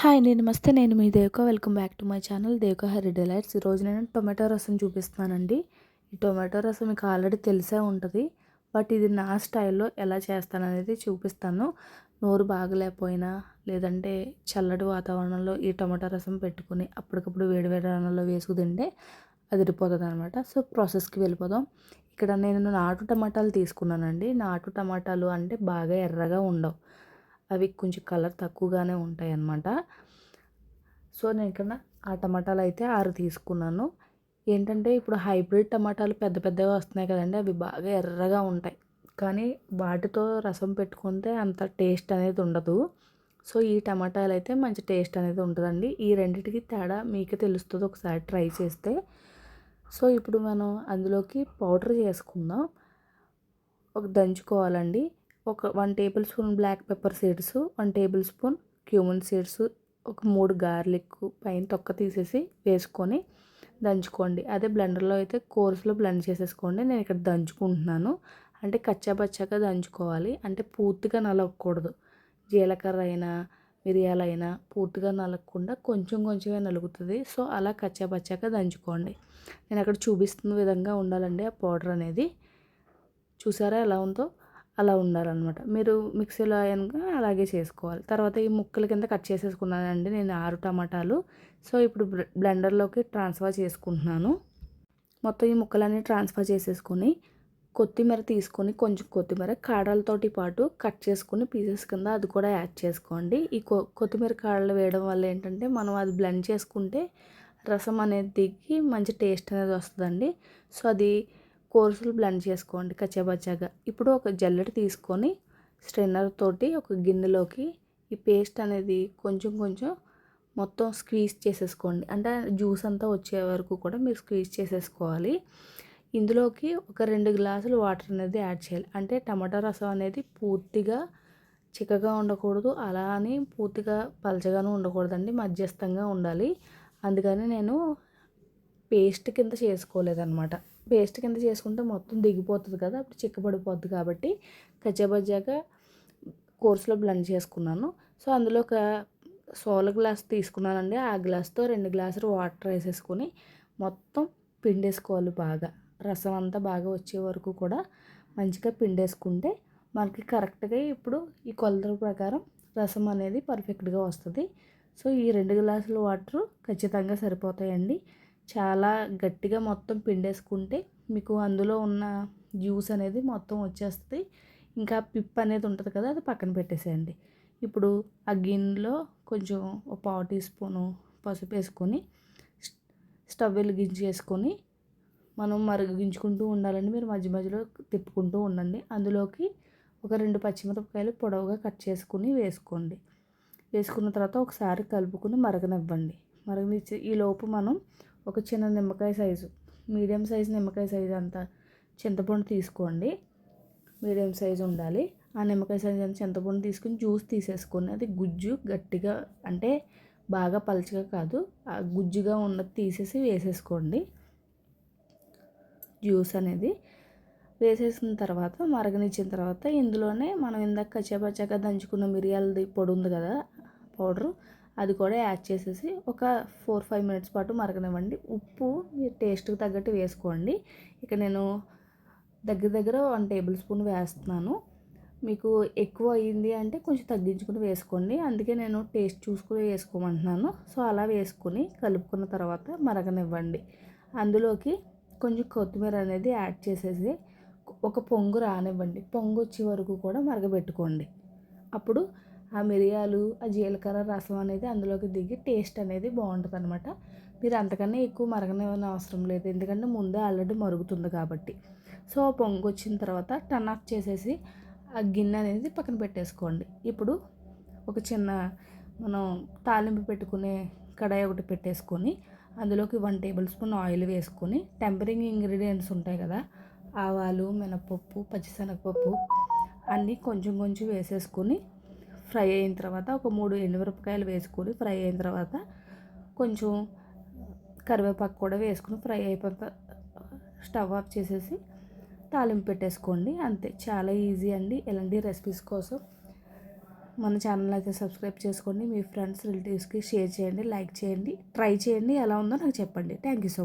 Hi నేను నమస్తే. నేను మీ Devaka. Welcome back to my channel Devaka హెరీ delights. ఈరోజు నేను టొమాటో రసం చూపిస్తున్నానండి. ఈ టొమాటో రసం మీకు ఆల్రెడీ తెలిసే ఉంటుంది బట్ ఇది నా స్టైల్లో ఎలా చేస్తాననేది చూపిస్తాను. నోరు బాగలేకపోయినా లేదంటే చల్లటి వాతావరణంలో ఈ టొమాటో రసం పెట్టుకుని అప్పటికప్పుడు వేడి వేడి అన్నంలో వేసుకు తింటే అదిరిపోతుంది అనమాట సో ప్రాసెస్కి వెళ్ళిపోదాం. ఇక్కడ నేను నాటు టమాటాలు తీసుకున్నానండి. నాటు టమాటాలు అంటే బాగా ఎర్రగా ఉండవు. అవి కొంచెం కలర్ తక్కువగానే ఉంటాయి అన్నమాట సో నేను ఇక్కడ ఆ టమాటాలు అయితే ఆరు తీసుకున్నాను. ఏంటంటే ఇప్పుడు హైబ్రిడ్ టమాటాలు పెద్ద పెద్దగా వస్తున్నాయి కదండి అవి బాగా ఎర్రగా ఉంటాయి. కానీ వాటితో రసం పెట్టుకుంటే అంత టేస్ట్ అనేది ఉండదు. సో ఈ టమాటాలు అయితే మంచి టేస్ట్ అనేది ఉంటుందండి. ఈ రెండింటికి తేడా మీకే తెలుస్తుంది ఒకసారి ట్రై చేస్తే. సో ఇప్పుడు మనం అందులోకి పౌడర్ చేసుకుందాం. ఒక దంచుకోవాలండి. ఒక one tablespoon black pepper seeds one tablespoon cumin seeds ఒక మూడు గార్లిక్ పైన తొక్క తీసేసి వేసుకొని దంచుకోండి. అదే బ్లెండర్లో అయితే కోర్సులో బ్లెండ్ చేసేసుకోండి. నేను ఇక్కడ దంచుకుంటున్నాను. అంటే కచ్చాపచ్చాగా దంచుకోవాలి. అంటే పూర్తిగా నలగకూడదు. జీలకర్ర అయినా మిరియాలైనా పూర్తిగా నలగకుండా కొంచెం కొంచెమే నలుగుతుంది. సో అలా కచ్చాపచ్చాగా దంచుకోండి. నేను అక్కడ చూపిస్తున్న విధంగా ఉండాలండి ఆ పౌడర్ అనేది. చూసారా ఎలా ఉందో? అలా ఉండాలన్నమాట. మీరు మిక్సీలో అయినా అలాగే చేసుకోవాలి. తర్వాత ఈ ముక్కల కింద కట్ చేసేసుకున్నానండి నేను ఆరు టమాటాలు. సో ఇప్పుడు బ్లెండర్లోకి ట్రాన్స్ఫర్ చేసుకుంటున్నాను. మొత్తం ఈ ముక్కలన్నీ ట్రాన్స్ఫర్ చేసేసుకొని కొత్తిమీర తీసుకొని కొంచెం కొత్తిమీర కాడలతోటి పాటు కట్ చేసుకుని పీసెస్ కింద అది కూడా యాడ్ చేసుకోండి. ఈ కొ కొత్తిమీర కాడలు వేయడం వల్ల ఏంటంటే మనం అది బ్లెండ్ చేసుకుంటే రసం అనేది దిగి మంచి టేస్ట్ అనేది వస్తుందండి. సో అది కోర్సులు బ్లెండ్ చేసుకోండి కచ్చాబచ్చాగా. ఇప్పుడు ఒక జల్లెడ తీసుకొని స్ట్రైనర్ తోటి ఒక గిన్నెలోకి ఈ పేస్ట్ అనేది కొంచెం కొంచెం మొత్తం స్క్వీజ్ చేసేసుకోండి. అంటే జ్యూస్ అంతా వచ్చే వరకు కూడా మీరు స్క్వీజ్ చేసేసుకోవాలి. ఇందులోకి ఒక రెండు గ్లాసులు వాటర్ అనేది యాడ్ చేయాలి. అంటే టమాటా రసం అనేది పూర్తిగా చిక్కగా ఉండకూడదు. అలా అని పూర్తిగా పలచగాను ఉండకూడదండి. మధ్యస్థంగా ఉండాలి. అందుకని నేను పేస్ట్ కింద చేసుకోలేదన్నమాట. పేస్ట్ కింద చేసుకుంటే మొత్తం దిగిపోతుంది కదా అప్పుడు చిక్కబడిపోద్ది కాబట్టి కచ్చాబజ్జాగా కోర్సులో బ్లెండ్ చేసుకున్నాను. సో అందులో ఒక సోల గ్లాస్ తీసుకున్నానండి. ఆ గ్లాస్తో రెండు గ్లాసులు వాటర్ వేసేసుకొని మొత్తం పిండేసుకోవాలి బాగా. రసం అంతా బాగా వచ్చే వరకు కూడా మంచిగా పిండేసుకుంటే మనకి కరెక్ట్గా ఇప్పుడు ఈ కొలతల ప్రకారం రసం అనేది పర్ఫెక్ట్గా వస్తుంది. సో ఈ రెండు గ్లాసుల వాటర్ ఖచ్చితంగా సరిపోతాయండి. చాలా గట్టిగా మొత్తం పిండేసుకుంటే మీకు అందులో ఉన్న జ్యూస్ అనేది మొత్తం వచ్చేస్తుంది. ఇంకా పిప్ అనేది ఉంటుంది కదా అది పక్కన పెట్టేసేయండి. ఇప్పుడు ఆ గిన్నెలో కొంచెం ఒక పావు టీ స్పూను పసుపు వేసుకొని స్టవ్ వెలిగించేసుకొని మనం మరిగించుకుంటూ ఉండాలని మీరు మధ్య మధ్యలో తిప్పుకుంటూ ఉండండి. అందులోకి ఒక రెండు పచ్చిమిరపకాయలు పొడవుగా కట్ చేసుకుని వేసుకోండి. వేసుకున్న తర్వాత ఒకసారి కలుపుకుని మరగనివ్వండి. మరగనిచ్చి ఈ లోపు మనం ఒక చిన్న నిమ్మకాయ సైజు. మీడియం సైజు నిమ్మకాయ సైజు అంత చింతపండు తీసుకోండి. మీడియం సైజు ఉండాలి. ఆ నిమ్మకాయ సైజు అంత చింతపండు తీసుకుని జ్యూస్ తీసేసుకొని అది గుజ్జు గట్టిగా అంటే బాగా పలచగా కాదు ఆ గుజ్జుగా ఉన్నది తీసేసి వేసేసుకోండి. జ్యూస్ అనేది వేసేసిన తర్వాత మరగనిచ్చిన తర్వాత ఇందులోనే మనం ఇందాక కచ్చాపచ్చాక దంచుకున్న మిరియాలది పొడి ఉంది కదా పౌడరు అది కూడా యాడ్ చేసేసి ఒక ఫోర్ ఫైవ్ మినిట్స్ పాటు మరగనివ్వండి. ఉప్పు టేస్ట్కి తగ్గట్టు వేసుకోండి. ఇక నేను దగ్గర దగ్గర వన్ టేబుల్ స్పూన్ వేస్తున్నాను. మీకు ఎక్కువ అయ్యింది అంటే కొంచెం తగ్గించుకుని వేసుకోండి. అందుకే నేను టేస్ట్ చూసుకుని వేసుకోమంటున్నాను. సో అలా వేసుకుని కలుపుకున్న తర్వాత మరగనివ్వండి. అందులోకి కొంచెం కొత్తిమీర అనేది యాడ్ చేసేసి ఒక పొంగు రానివ్వండి. పొంగు వచ్చే వరకు కూడా మరగబెట్టుకోండి. అప్పుడు ఆ మిరియాలు ఆ జీలకర్ర రసం అనేది అందులోకి దిగి టేస్ట్ అనేది బాగుంటుంది అనమాట మీరు అంతకన్నా ఎక్కువ మరగనివ్వని అవసరం లేదు. ఎందుకంటే ముందే ఆల్రెడీ మరుగుతుంది కాబట్టి. సో పొంగు వచ్చిన తర్వాత టర్న్ ఆఫ్ చేసేసి ఆ గిన్నె అనేది పక్కన పెట్టేసుకోండి. ఇప్పుడు ఒక చిన్న మనం తాలింపు పెట్టుకునే కడాయి ఒకటి పెట్టేసుకొని అందులోకి వన్ టేబుల్ స్పూన్ ఆయిల్ వేసుకొని టెంపరింగ్ ఇంగ్రీడియంట్స్ ఉంటాయి కదా ఆవాలు మినపప్పు పచ్చిశనగపప్పు అన్నీ కొంచెం కొంచెం వేసేసుకొని ఫ్రై అయిన తర్వాత ఒక మూడు ఎండుమిరపకాయలు వేసుకొని ఫ్రై అయిన తర్వాత కొంచెం కరివేపాకు కూడా వేసుకుని ఫ్రై అయిపోతా స్టవ్ ఆఫ్ చేసేసి తాలింపు పెట్టేసుకోండి. అంతే. చాలా ఈజీ అండి ఇలాంటి రెసిపీస్ కోసం. మన ఛానల్ అయితే సబ్స్క్రైబ్ చేసుకోండి. మీ ఫ్రెండ్స్ రిలేటివ్స్కి షేర్ చేయండి లైక్ చేయండి ట్రై చేయండి. ఎలా ఉందో నాకు చెప్పండి. Thank you so much